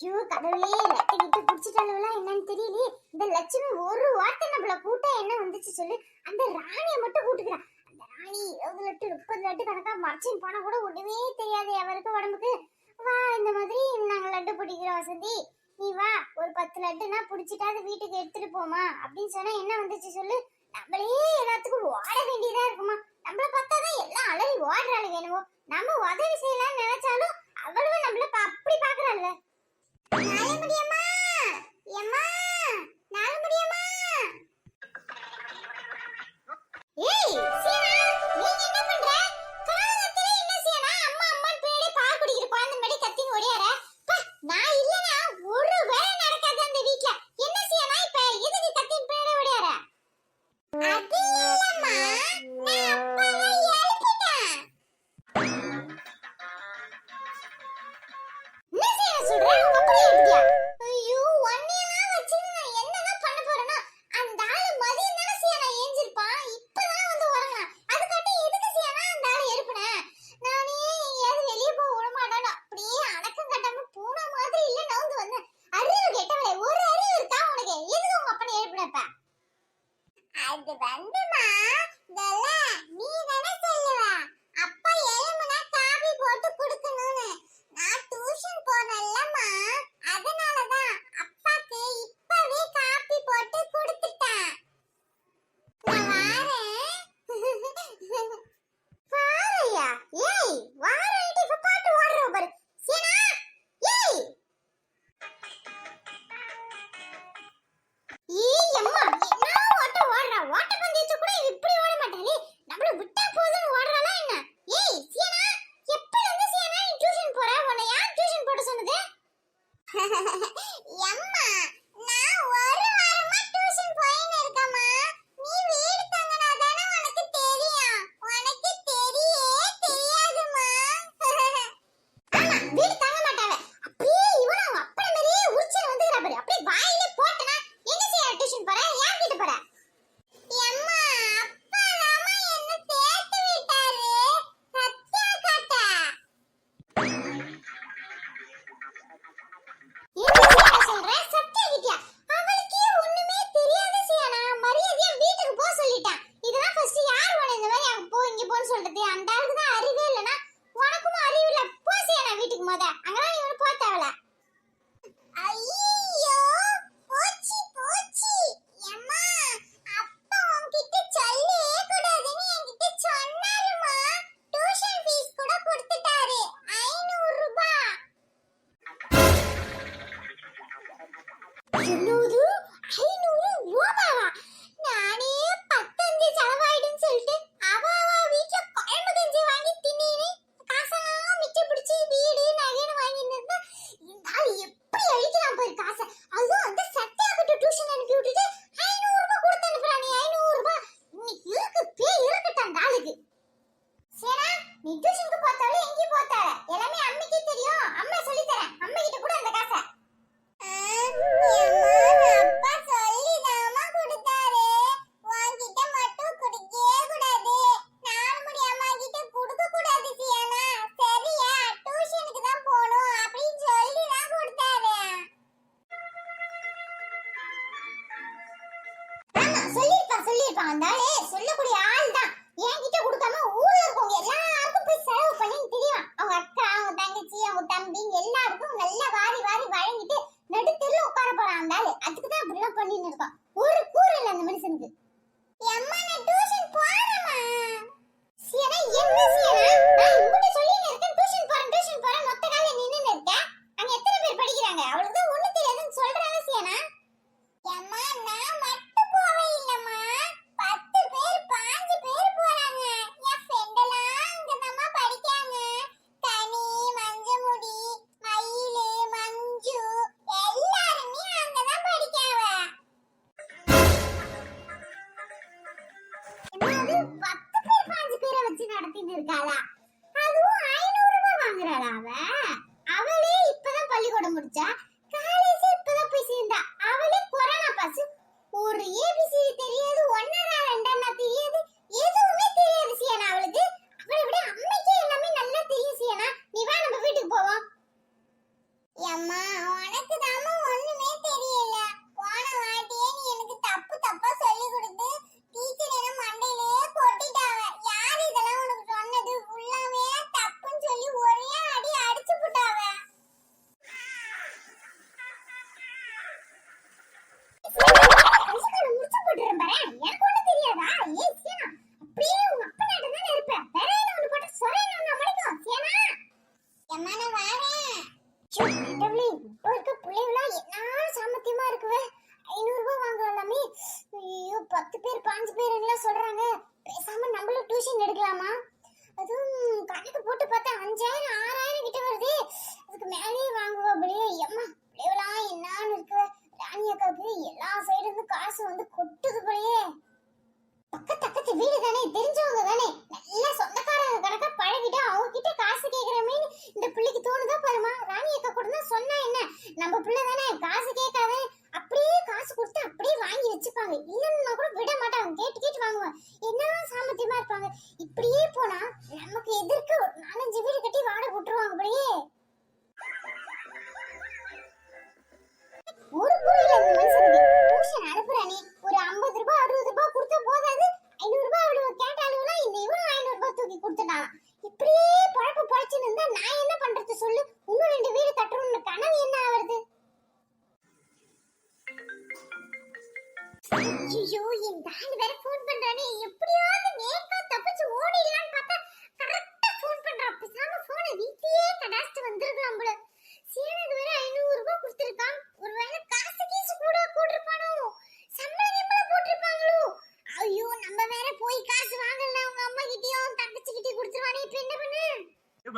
ஐயோ கடவுளே லெட்டை கிட்ட பிடிச்சிட்டாலும் என்னன்னு தெரியலையே. இந்த லட்சுமி ஒரு வார்த்தை நம்மள கூட்டா என்ன வந்துச்சு சொல்லு. அந்த ராணியை மட்டும் கூட்டுக்கிறான் அந்த ராணி இருபது லட்டு முப்பது லட்டு கணக்கா மறைச்சின்னு போனா கூட ஒண்ணுமே தெரியாது அவருக்கு உடம்புக்கு. வா இந்த மாதிரி நாங்க லட்டு பிடிக்கிறோம் வசந்தி. நீ வா ஒரு பத்து லட்டுனா பிடிச்சிட்டாது வீட்டுக்கு எடுத்துட்டு போமா அப்படின்னு சொன்னா என்ன வந்துச்சு சொல்லு. நம்மளே எல்லாத்துக்கும் ஓட வேண்டியதா இருக்குமா? நம்மள பார்த்தாதான் எல்லாம் அலறி ஓடுறாளு வேணுமோ நம்ம உதவி செய்யலாம்னு நினைச்சாலும் அவ்வளவு நம்மள அப்படி பாக்குறாள்ல ஏய் சீனா!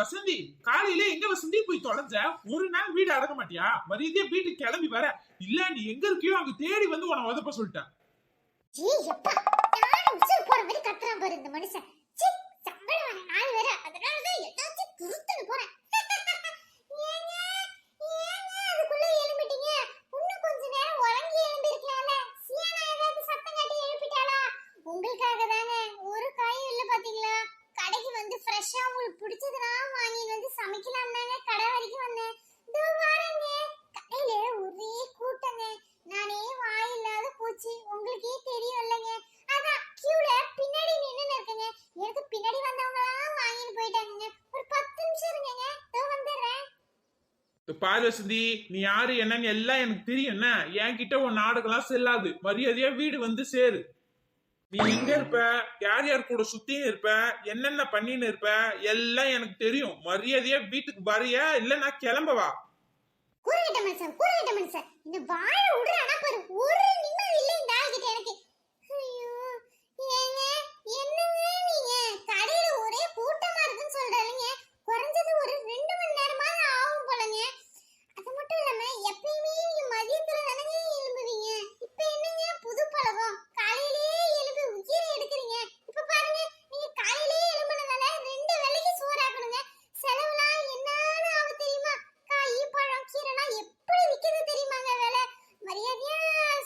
வசந்தி காலையில எங்க வசந்தி? போய் தொலைஞ்ச ஒரு நாள் வீடு அடக்க மாட்டியா? மரியாதையா வீட்டுக்கு கிளம்பி வர. இல்ல நீ எங்க இருக்கியோ அங்க தேடி வந்து உன உதப்ப சொல்லிட்டேன் ஏய் எப்பா நானும் உசுர் போற மாதிரி கத்துறான் பாரு இந்த மனுஷன் ச்சீ சம்பளம் வர நாள் வேற அதனால தான் ஏதாச்சும் துருத்துன்னு போறேன் ஏங்க ஏங்க அதுக்குள்ள எழும்பிட்டீங்க இன்னும் கொஞ்ச நேரம் உறங்கி எழும்பி இருக்கலாம்ல சியானா ஏதாவது சத்தம் காட்டி எழுப்பிட்டாளா உங்களுக்காக தாங்க ஒரு காயும் இல்ல பாத்தீங்களா கடைக்கு வந்து ஃப்ரெஷ்ஷா உங்களுக்கு பிடிச்சதுனா வாங்கிட்டு வந்து சமைக்கலாம் தாங்க கடை வரைக்கும் வந்தேன் இதோ வரேங்க கடையில ஒரே கூட்டங்க நானே வாயில்லாத போச்சு உங்களுக்கே தெரியும் இல்லைங்க அதான் கியூல பின்னாடி நின்னு இருக்கேங்க எனக்கு பின்னாடி வந்தவங்க எல்லாம் வாங்கிட்டு போயிட்டாங்க ஒரு பத்து நிமிஷம் இருங்கங்க இதோ வந்துடுறேன் இந்த பாரு வசந்தி நீ யாரு என்னன்னு எல்லாம் எனக்கு தெரியும். என்ன? என்கிட்ட உன் நாடகம்லாம் செல்லாது. மரியாதையா வீடு வந்து சேரு. நீ எங்க இருப்ப? யார் யார் கூட சுத்தின்னு இருப்ப? என்னென்ன பண்ணின்னு இருப்ப? எல்லாம் எனக்கு தெரியும். மரியாதையா வீட்டுக்கு வரைய? இல்ல நான் கிளம்பவா? கூறுகிட்ட மனுஷன் கூறுகிட்ட மனுஷன். இந்த வாழ விடுறானா பாரு. ஒரு நிம்மதி இல்லை இந்த ஆள்கிட்ட எனக்கு ஐயோ ஏங்க என்னங்க நீங்க கடையில ஒரே கூட்டமா இருக்குன்னு சொல்றீங்க குறைஞ்சது ஒரு ரெண்டு மணி நேரமாவது ஆகும் போலங்க அது மட்டும் இல்லாம எப்பயுமே நீங்க மதியத்துல தானங்க எழும்புவீங்க இப்ப என்னங்க புது பழக்கம் காலையிலேயே எழுப்பி உயிரை எடுக்கிறீங்க இப்ப பாருங்க நீங்க காலையிலேயே எழும்புனதால ரெண்டு வேளைக்கு சோறாக்கணுங்க செலவுலாம் என்னன்னு ஆக தெரியுமா காய் பழம் கீரைலாம் எப்படி விக்குது தெரியுமாங்க வேலை மரியாதையா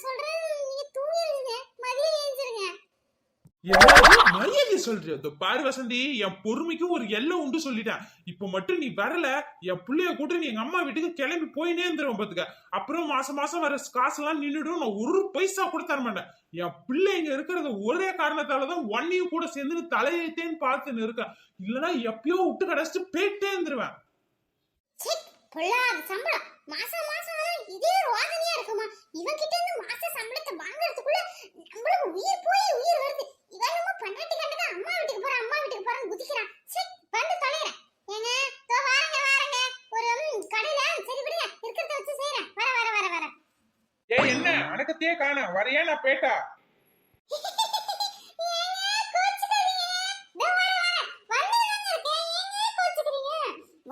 சொல்றேன் நீங்க தூங்கி எழுதுங்க மதியம் எழுந்திருங்க என்னது மரியாதை சொல்றியோ? இந்த பாரு வசந்தி என் பொறுமைக்கும் ஒரு எல்லை உண்டு சொல்லிட்டேன். இப்ப மட்டும் நீ வரல என் பிள்ளைய கூட்டு நீ எங்க அம்மா வீட்டுக்கு கிளம்பி போயினே இருந்துருவேன் பாத்துக்க. அப்புறம் மாசம் மாசம் வர காசெல்லாம் நின்றுடும் நான் ஒரு பைசா கூட தர மாட்டேன். என் பிள்ளை இங்க இருக்கிறது ஒரே காரணத்தாலதான் ஒன்னையும் கூட சேர்ந்து தலையெழுத்தேன்னு பார்த்துன்னு இருக்கேன். இல்லைன்னா எப்பயோ விட்டு கடைச்சிட்டு போயிட்டே இருந்துருவேன். பொல்லாத சம்பளம். மாசம் மாசம் இதே ரோதனையா இருக்குமா? இவன் கிட்ட இருந்து மாச சம்பளத்தை வாங்குறதுக்குள்ள நம்மளுக்கு உயிர் போய் உயிர் வருது. இவன் நம்ம பண்டாட்டி கண்டதா அம்மா வீட்டுக்கு போறேன் அம்மா வீட்டுக்கு போறேன்னு குதிக்கிறான். சிக் வந்து தொலைறேன். ஏங்க தோ வாரங்க வாரங்க. ஒரு கடையில சரி விடுங்க இருக்கிறத வச்சு செய்யறேன் வர வர வர வர. ஏய் என்ன? அடக்கத்தையே காண வரையா நான் பேட்டா?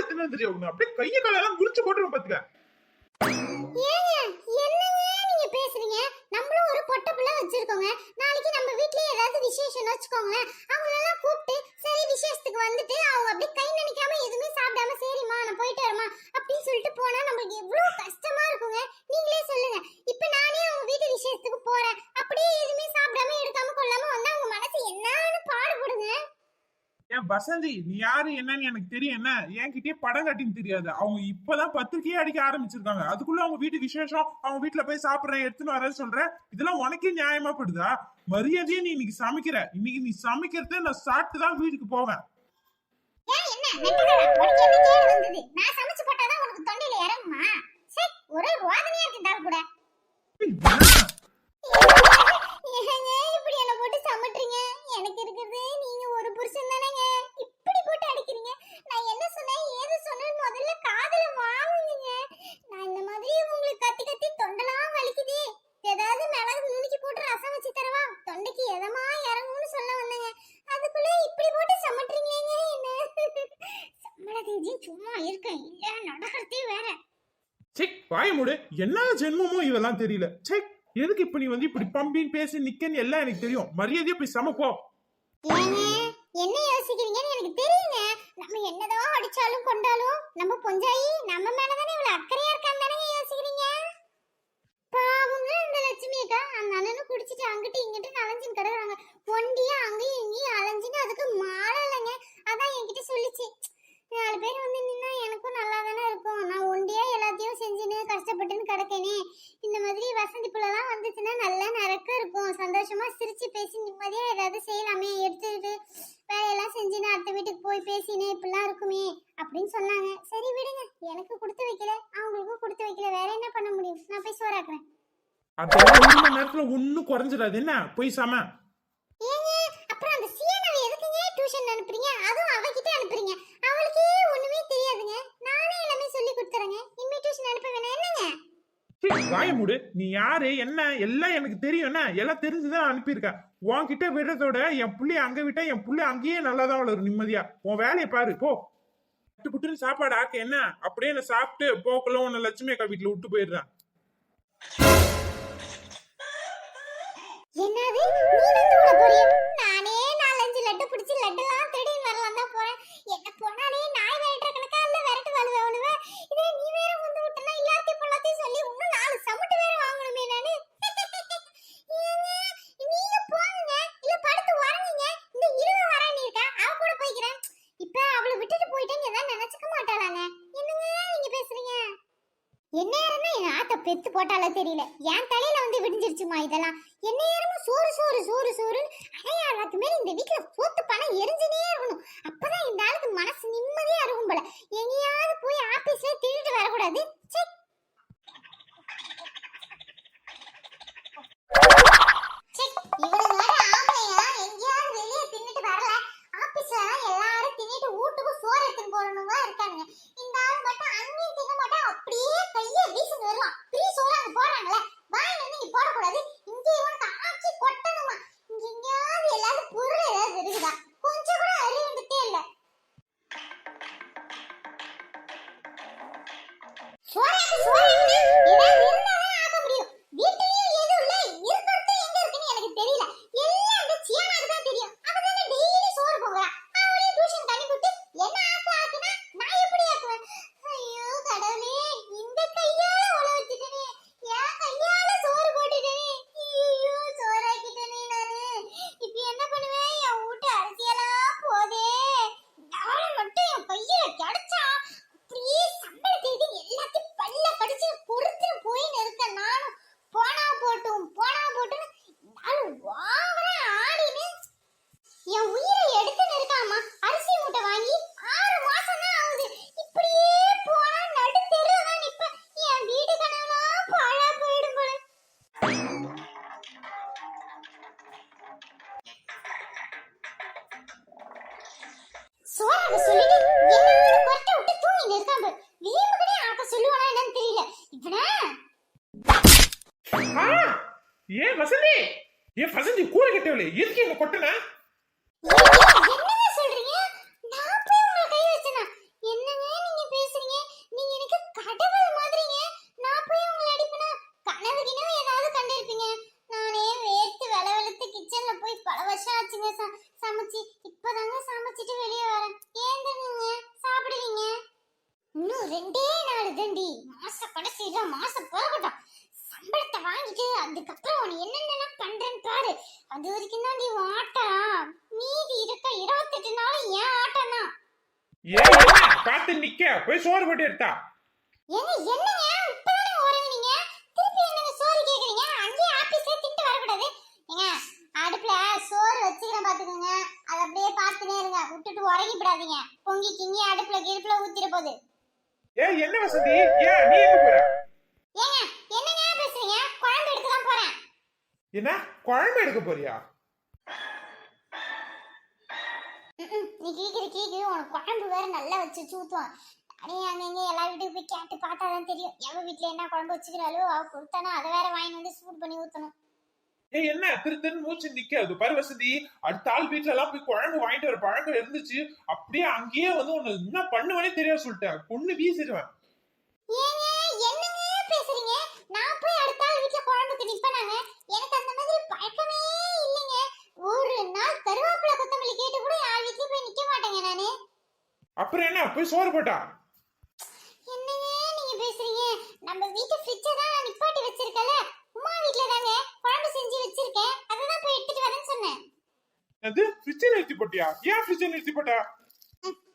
எத்தனை தெரியும் உன்னை? அப்படியே கைய காலெல்லாம் முடிச்சு போட்டுருவோம் பாத்துக்க. ஏங்க என்னங்க நீங்க பேசுறீங்க? நம்மளும் ஒரு பொட்ட புள்ள வச்சிருக்கோங்க. நாளைக்கு நம்ம வீட்லயே ஏதாவது விசேஷம் வச்சுக்கோங்களேன். அவங்களெல்லாம் கூப்பிட்டு சரி விசேஷத்துக்கு வந்துட்டு அவங்க அப்படியே கை நினைக்காம எதுவுமே சாப்பிடாம சரிம்மா நான் போயிட்டு வரமா அப்படின்னு சொல்லிட்டு போனா நம்மளுக்கு எவ்வளவு கஷ்டமா இருக்குங்க. நீங்களே சொல்லுங்க. இப்ப நானே அவங்க வீட்டு விசேஷத்துக்கு போறேன். அப்படியே எதுவுமே சாப்பிடாம எடுக்காம கொள்ளாம வந்தா அவங்க மனசு என்னன்னு பாடுபடுங்க. ஏன் வசந்தி நீ யாரு என்னன்னு எனக்கு தெரியும். என்ன? என்கிட்டயே படம் கட்டின்னு தெரியாது. அவங்க இப்பதான் பத்திரிக்கையே அடிக்க ஆரம்பிச்சிருக்காங்க. அதுக்குள்ள அவங்க வீட்டு விசேஷம் அவங்க வீட்டுல போய் சாப்பிடுறேன் எடுத்துன்னு வரேன்னு சொல்றேன். இதெல்லாம் உனக்கே நியாயமா படுதா? மரியாதையே நீ இன்னைக்கு சமைக்கிற. இன்னைக்கு நீ சமைக்கிறத நான் சாப்பிட்டு தான் வீட்டுக்கு போவேன் ஏன் என்ன நெட்டகடா உனக்கு என்ன கேடு வந்தது நான் சமைச்சு போட்டாதான் உனக்கு தொண்டையில இறங்குமா சே ஒரே ரோதனையா இருக்கு இந்த ஆள் கூட ஏங்க இப்படி என்ன போட்டு சமட்டுறீங்க எனக்கு இருக்கிறது நீங்க ஒரு புருஷன் தானேங்க இப்படி போட்டு அடிக்கிறீங்க நான் என்ன சொன்னேன் ஏது சொன்னேன் முதல்ல காதுல வாங்குங்க நான் இந்த மாதிரி உங்களுக்கு கத்தி கத்தி தொண்டெல்லாம் வலிக்குது ஏதாவது மிளகு நுணுக்கி போட்டு ரசம் வச்சு தரவா தொண்டைக்கு எதமா இறங்கும்னு சொல்ல வந்தேங்க அதுக்குள்ள இப்படி போட்டு சமட்டுறீங்களேங்க என்ன சம்மள தேதி சும்மா இருக்கேன் இல்ல நடக்கிறதே வேற செக் என்ன ஜென்மமோ இதெல்லாம் தெரியல. சே எதுக்கு இப்ப நீ வந்து இப்படி பம்பின்னு பேசி நிக்கன்னு எல்லாம் எனக்கு தெரியும். மரியாதையா போய் சமைப்போ என்ன யோசிக்கிறீங்கன்னு எனக்கு தெரியுங்க. நம்ம என்னதான் அடிச்சாலும் கொண்டாலும் நம்ம பொஞ்சாயி நம்ம மேலதானே இவ்வளவு அக்கறையா இருக்கான்னு தானே யோசிக்கிறீங்க பாவங்க அந்த லட்சுமி அக்கா அந்த அண்ணனும் குடிச்சிட்டு அங்கிட்டு இங்கிட்டு அலைஞ்சுன்னு கிடக்குறாங்க ஒண்டியா அங்கேயும் இங்கேயும் அலைஞ்சுன்னு அதுக்கு மாலை இல்லைங்க அதான் என்கிட்ட சொல்லிச்சு நாலு பேர் வந்து நின்னா எனக்கும் நல்லா தானே இருக்கும் நான் ஒண்டியா எல்லாத்தையும் செஞ்சுன்னு கஷ்டப்பட்டுன்னு கிடக்கேனே இந்த மாதிரி வசந்தி புள்ளலாம் வந்துச்சுன்னா நல்லா நரக்க இருக்கும் சந்தோஷமா சிரிச்சு பேசி நிம்மதியா ஏதாவது செய்யலாமே எடுத்துட்டு வேலையெல்லாம் செஞ்சுன்னு அடுத்த வீட்டுக்கு போய் பேசினே இப்படிலாம் இருக்குமே அப்படின்னு சொன்னாங்க சரி விடுங்க எனக்கு கொடுத்து வைக்கல அவங்களுக்கும் கொடுத்து வைக்கல வேற என்ன பண்ண முடியும் நான் போய் சோறாக்குறேன் அதெல்லாம் ஒரு மணி நேரத்துல ஒண்ணும் குறைஞ்சிடாது. என்ன? போய் சம. அப்புறம் அந்த சிஎனவை எதுக்குங்க டியூஷன் அனுப்புறீங்க? அதுவும் அவகிட்ட அனுப்புறீங்க. அவளுக்கே ஒண்ணுமே தெரியாதுங்க. நானே எல்லாமே சொல்லி கொடுத்துறேங்க. இனிமே டியூஷன் அனுப்ப வேணாம். என்னங்க? சீ, வாய மூடு. நீ யாரு? என்ன? எல்லாம் எனக்கு தெரியும். என்ன? எல்லாம் தெரிஞ்சுதான் அனுப்பியிருக்கேன் உன்கிட்ட விடுறதோட என் புள்ளைய அங்க விட்டா என் புள்ளை அங்கேயே நல்லா தான் வளரும். நிம்மதியா. உன் வேலையை பாரு. போ. புட்டு புட்டுன்னு சாப்பாடு ஆக்க. என்ன? அப்படியே நான் சாப்பிட்டு போக்குள்ள உன்னை லட்சுமி அக்கா வீட்டுல விட்டு போயிடுறேன். என்னது நீ வந்து விட நானே நாலஞ்சு லட்டு பிடிச்சி லட்டுலாம் திருடி வரலாம் தான் போறேன் என்ன போனாலே நாய் விரட்டுற கணக்கா இல்ல விரட்டு வலுவ வலுவ இதே நீ வேற வந்து விட்டனா எல்லாத்தையும் பொல்லாத்தையும் சொல்லி இன்னும் நாலு சமட்டு வேற வாங்கணுமே நானு ஏங்க, நீங்க போங்க இல்ல படுத்து உறங்குங்க இந்த இருவ வரேன் இருக்கா அவ கூட போய்க்கிறேன் இப்ப அவளை விட்டுட்டு போயிட்டேன்னு ஏதாவது நினைச்சுக்க மாட்டாளாங்க என்னங்க நீங்க பேசுறீங்க என்ன நேரம்னா என் ஆத்த பெத்து போட்டாலே தெரியல. என் தலையில வந்து விடிஞ்சிருச்சுமா இதெல்லாம்? என்ன நேரமும் சோறு சோறு சோறு சோறுன்னு அடையாளத்துக்கு மேல இந்த வீட்டுல போத்து பணம் எரிஞ்சுனே இருக்கணும் அப்பதான் இந்த ஆளுக்கு மனசு நிம்மதியா இருக்கும் போல. எங்கேயாவது போய் ஆபீஸ்ல திருட்டு வரக்கூடாது. ச்சே. இவனுங்க ஆம்பளைங்க எங்கேயாவது வெளியே தின்னுட்டு வரல. ஆபீஸ்ல சோறு எடுத்துன்னு போறவங்க இருக்கானுங்க. இந்த ஆள் மட்டும் அங்கேயும் திங்க மாட்டான் அப்படியே கையை வீசிட்டு வருவான். பெரிய சோறு அங்க போடுறாங்கல்ல. நீ போடக்கூடாது. இங்கே உனக்கு ஆட்சி கொட்டணுமா? இங்க எங்கேயாவது ஏதாவது பொருள் ஏதாவது இருக்குதா? கொஞ்சம் கூட அறிவுட்டே இல்ல. சோறு சோறு இன்னும் ரெண்டே நாள் தண்டி. மாச கடைசியில மாசம் பிறக்கட்டும் சம்பளத்தை வாங்கிட்டு அதுக்கப்புறம் உன்னை என்னென்னலாம் பண்றேன்னு பாரு. அது வரைக்கும் உன் ஆட்டம் மீதி இருக்க இருபத்தெட்டு நாள் ஏன் ஆட்டம் தான் ஏன் பார்த்து நிக்க. போய் சோறு போட்டு எடுத்தா. ஏங்க என்னங்க? இப்பதானே உறங்குனீங்க? திருப்பி என்னங்க சோறு கேக்குறீங்க? அங்கேயே ஆபீஸ்ல திட்டு வரக்கூடாது. ஏங்க அடுப்புல சோறு வச்சுக்கிறேன் பாத்துக்கோங்க. அதை அப்படியே பார்த்துனே இருங்க. விட்டுட்டு உறங்கிவிடாதீங்க பொங்கி கிங்கி அடுப்புல கிடுப்புல ஊத்திட போகுது. ஏன் என்ன வசந்தி? ஏன் நீ எங்க போற? ஏங்க என்னங்க பேசுறீங்க? குழம்பு எடுக்க தான் போறேன். என்ன? குழம்பு எடுக்க போறியா. நீ கீக்கிற கீக்கு உனக்கு குழம்பு வேற நல்லா வச்சு ஊத்துவான் அடே அங்கங்க எல்லா வீட்டுக்கு போய் கேட்டு பார்த்தா தான் தெரியும். எவ வீட்ல என்ன குழம்பு வச்சுக்கிறாளோ அவ கொடுத்தானா அதை வேற வாங்கி வந்து சூட் பண்ணி ஊத்தணும். ஏய் என்ன? திரு திரு மூச்சு நிக்காது. பாரு வசந்தி அடுத்த ஆள் வீட்டுல எல்லாம் போய் குழம்பு வாங்கிட்டு வர பழக்கம் இருந்துச்சு. அப்படியே அங்கேயே வந்து உன்னை என்ன பண்ணுவேனே தெரியாது சொல்லிட்டேன். பொண்ணு வீசிடுவேன். அப்புறம் என்ன? போய் சோறு போட்டா? என்னங்க நீங்க பேசுறீங்க? நம்ம வீட்டு ஃப்ரிட்ஜை தான் நிப்பாட்டி உமா வீட்ல தாங்க குழம்பு செஞ்சு வச்சிருக்கேன் அதை தான் போய் எடுத்துட்டு வரேன்னு சொன்னேன் அது ஃப்ரிட்ஜை நிறுத்தி போட்டியா ஏன் ஃப்ரிட்ஜை நிறுத்தி போட்டா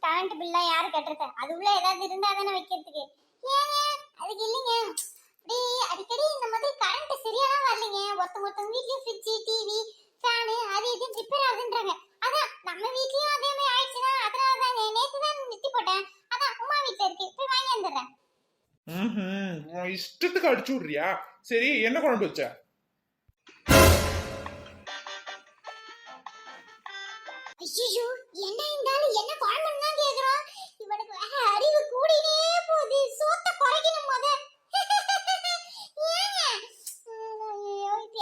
கரண்ட் பில்லாம் யாரு கட்டுறது அது உள்ள ஏதாவது இருந்தா தானே வைக்கிறதுக்கு. ஏங்க அதுக்கு இல்லைங்க. அப்படியே அடிக்கடி இந்த மாதிரி கரண்ட் சரியாலாம் வரலைங்க. ஒருத்தவங்க ஒருத்தவங்க வீட்லயும் ஃப்ரிட்ஜ் டிவி ஃபேனு அது இது ரிப்பேர் ஆகுதுன்றாங்க. அதான் நம்ம வீட்லயும் அதே மாதிரி ஆயிடுச்சுன்னா அதனால தாங்க நேத்து தான் நிறுத்தி போட்டேன். அதான் உமா வீட்ல இருக்கு. போய் வாங்கி வந்துடுறேன். உன் இஷ்டத்துக்கு அடிச்சு விடுறியா? சரி என்ன குழம்பு வச்ச? ஐயோ என்ன இருந்தாலும் என்ன குழம்புன்னு தான் கேக்குறோம். இவனுக்கு வேற அறிவு கூடினே போகுது. சோத்த குறைக்கணும்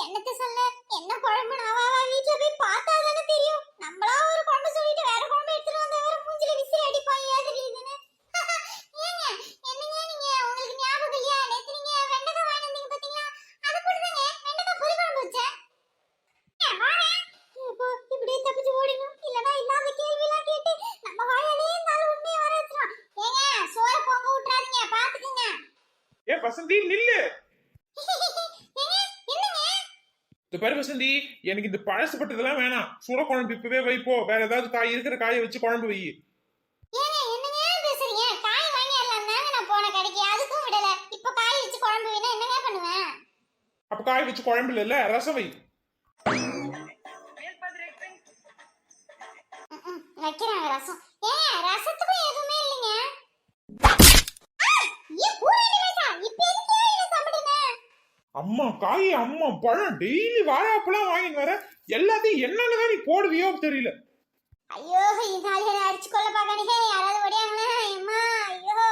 என்னத்த சொல்ல? என்ன குழம்பு அவ அவ போய் பார்த்தா தானே தெரியும். நம்மளா ஒரு குழம்பு சொல்லிட்டு வேற குழம்பு எடுத்துட்டு வந்தா வேற மூஞ்சில விசிறி அடிப்பான் ஏது இதுன்னு ஏங்க என்னங்க நீங்க உங்களுக்கு ஞாபகம் இல்லையா நேத்து நீங்க வெண்டைக்காய் வாங்கி வந்தீங்க பாத்தீங்களா அது கொடுத்தாங்க வெண்டைக்காய் பொரி குழம்பு வச்சேன் ஏன் வாரேன் இப்போ இப்படியே தப்பிச்சு ஓடிடும் இல்லனா இல்லாத கேள்விலாம் கேட்டு நம்ம வாயாலே இருந்தாலும் உண்மையை வர வச்சிரும் ஏங்க சோற பொங்க விட்டுறாதீங்க பாத்துக்கங்க ஏன் வசந்தி நில்லு. இந்த பாரு வசந்தி எனக்கு இந்த பழசுப்பட்டதெல்லாம் வேணாம். சுட குழம்பு இப்பவே வைப்போ வேற ஏதாவது காய் இருக்கிற காயை வச்சு குழம்பு வை. அப்ப காய் வச்சு குழம்பு இல்ல ரசம் வை. அம்மா காய் அம்மா பழம் டெய்லி வாழைப்பழம் வாங்கிட்டு வர எல்லாத்தையும் என்னென்னதான் நீ போடுவியோ தெரியல. ஐயோ இதால அடிச்சு கொள்ள பாக்கானே யாராவது ஓடியாங்களா? அம்மா ஐயோ.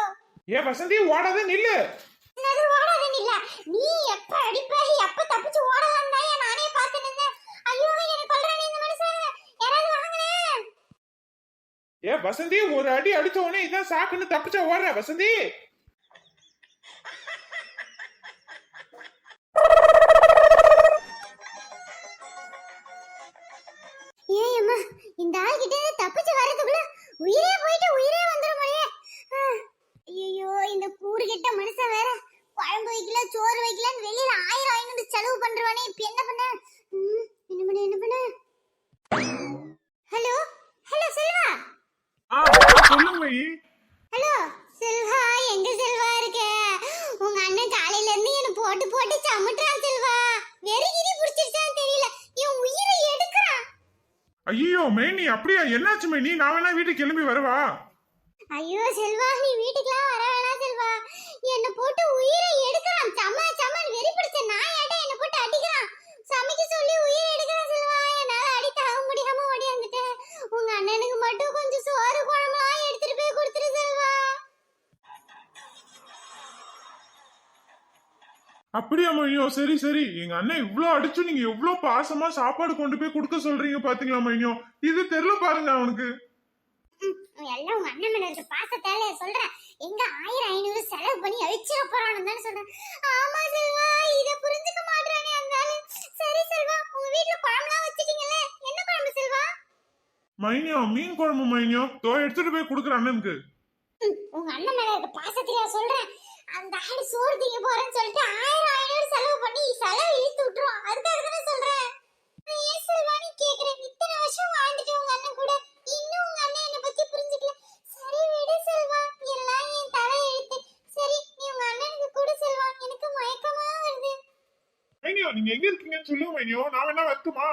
ஏன் வசந்தி ஓடாத நில்லு. என்னது ஓடாதன்னு இல்ல நீ எப்ப அடிப்ப? எப்ப தப்பிச்சு ஓடலாம் தான் நானே பார்த்து நின்னேன் ஐயோ என்ன கொல்றானே இந்த மனுஷன். யாராவது வாங்களே ஏன் வசந்தி ஒரு அடி அடிச்ச உடனே இதான் சாக்குன்னு தப்பிச்ச ஓடுற வசந்தி? இந்த ஆள் கிட்ட இருந்து தப்பிச்சு வரதுக்குள்ள உயிரே போயிட்டு உயிரே வந்துரும் போலயே. ஐயோ இந்த கூறு கெட்ட மனுஷன் வேற குழம்பு வைக்கல சோறு வைக்கலன்னு வெளியில ஆயிரம் ஐநூறு செலவு பண்றவானே இப்ப என்ன பண்ண? ம், என்ன பண்ண என்ன பண்ண? Hello hello Selva. ஆ சொல்லுங்க வை ஹலோ செல்வா எங்க செல்வா இருக்க உங்க அண்ணன் காலையில இருந்து என்ன போட்டு போட்டு சமட்டுறான் செல்வா வெறுகிரி புடிச்சிருச்சான்னு தெரியல என் உயிரை எடுக்கிறான் ஐயோ மேனி அப்படியா? என்னாச்சுமே? நீ நான் வேணா வீட்டுக்கு கிளம்பி வரவா? ஐயோ செல்வா நீ வீட்டுக்கு அப்படியா மைனியோ சரி சரி. எங்க அண்ணன் இவ்ளோ அடிச்சு நீங்க எவ்வளவு பாசமா சாப்பாடு கொண்டு போய் கொடுக்க சொல்றீங்க பாத்தீங்களா மைனியோ இது தெரியல பாருங்க அவனுக்கு. எல்லாம் உங்க அண்ணன் மேல இருக்க பாசத்தால சொல்றேன் எங்க ஆயிரம் ஐநூறு செலவு பண்ணி அழிச்சிட போறான்னு தானே சொல்றேன் ஆமா செல்வா இத புரிஞ்சுக்க மாட்டானே அந்த சரி செல்வா உங்க வீட்ல குழம்புலாம் வச்சிட்டீங்கல்ல? என்ன குழம்பு செல்வா? மைனியோ மீன் குழம்பு மைனியோ தோ எடுத்துட்டு போய் கொடுக்குற அண்ணனுக்கு. உங்க அண்ணன் மேல இருக்க பாசத்திலேயே சொல்றேன் அந்த ஆடு சோறு திங்க போறேன்னு சொல்லிட்டு ஆயிரம் ஐநூறு செலவு பண்ணி செலவு இழுத்து விட்டுரும். அதுக்காக தானே சொல்றேன். ஏன் செல்வானி கேக்குறேன்? இத்தனை வருஷம் வாழ்ந்துட்டு உங்க அண்ணன் கூட. இன்னும் உங்க அண்ணன் என்ன பத்தி புரிஞ்சுக்கல. சரி விடு செல்வா. எல்லாம் என் தலை எழுத்து சரி நீ உங்க அண்ணனுக்கு கூட செல்வா. எனக்கு மயக்கமா வருது. நீங்க எங்க இருக்கீங்கன்னு சொல்லுங்க நான் வேணா வரட்டுமா?